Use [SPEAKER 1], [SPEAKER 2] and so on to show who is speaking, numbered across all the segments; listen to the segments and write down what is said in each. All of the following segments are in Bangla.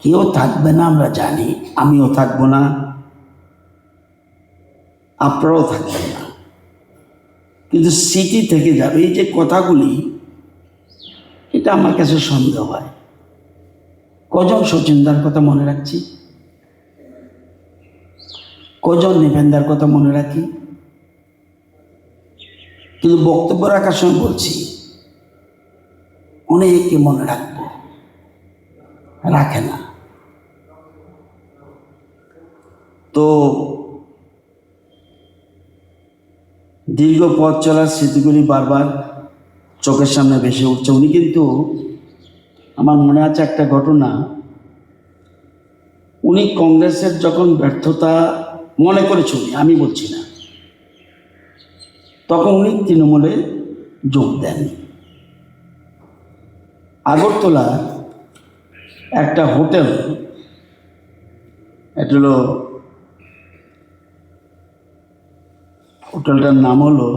[SPEAKER 1] কেউ থাকবে না, আমরা জানি। আমিও থাকব না। আপনারাও থাকবেন না। কিন্তু স্মৃতি থেকে যাবে, এই যে কথাগুলি, এটা আমার কাছে সন্দেহ হয়। কজন সচিনদার কথা মনে রাখছি? কজন নিভেন্দার কথা মনে রাখি? কিন্তু বক্তব্য রাখার সময় বলছি অনেককে মনে রাখব। রাখে না। তো দীর্ঘ পথ চলার স্মৃতিগুলি বারবার চোখের সামনে ভেসে উঠছে। উনি কিন্তু আমার মনে আছে একটা ঘটনা। উনি কংগ্রেসের যখন ব্যর্থতা মনে করেছে উনি, আমি বলছি না। তখন উনি তৃণমূলে যোগ দেন আগরতলা একটা হোটেল, এটা হলো, হোটেলটার নাম হলো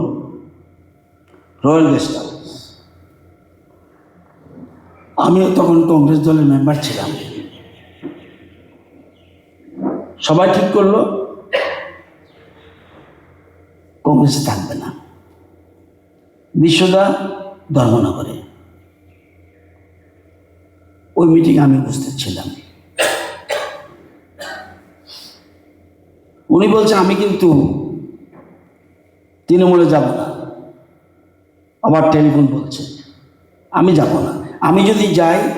[SPEAKER 1] রয়্যাল গেস্ট হাউস। আমিও তখন কংগ্রেস দলের মেম্বার ছিলাম। সবাই ঠিক করল, কংগ্রেসে থাকবে না। বিশ্বদা ধর্মনগরে। ওই মিটিং আমি উপস্থিত ছিলাম। উনি বলছেন আমি কিন্তু তৃণমূলে যাব না। আবার টেলিফোন বলছে, আমি যাব না। আমি যদি যাই,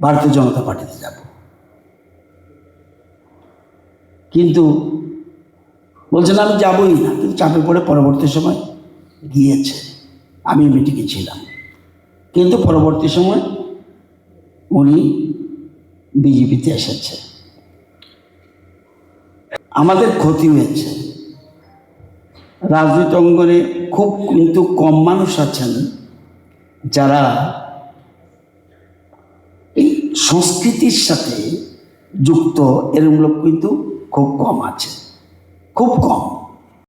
[SPEAKER 1] ভারতীয় জনতা পার্টিতে যাব। কিন্তু বলছেন আমি যাবই না। কিন্তু চাপে পড়ে পরবর্তী সময় গিয়েছে। আমি মিটিংয়ে ছিলাম। কিন্তু পরবর্তী সময় উনি বিজেপিতে এসেছে। আমাদের ক্ষতি হয়েছে। রাজনীতি অঙ্গনে খুব কিন্তু কম মানুষ আছেন যারা এই সংস্কৃতির সাথে যুক্ত এরকম লোক কিন্তু খুব কম আছে। খুব কম।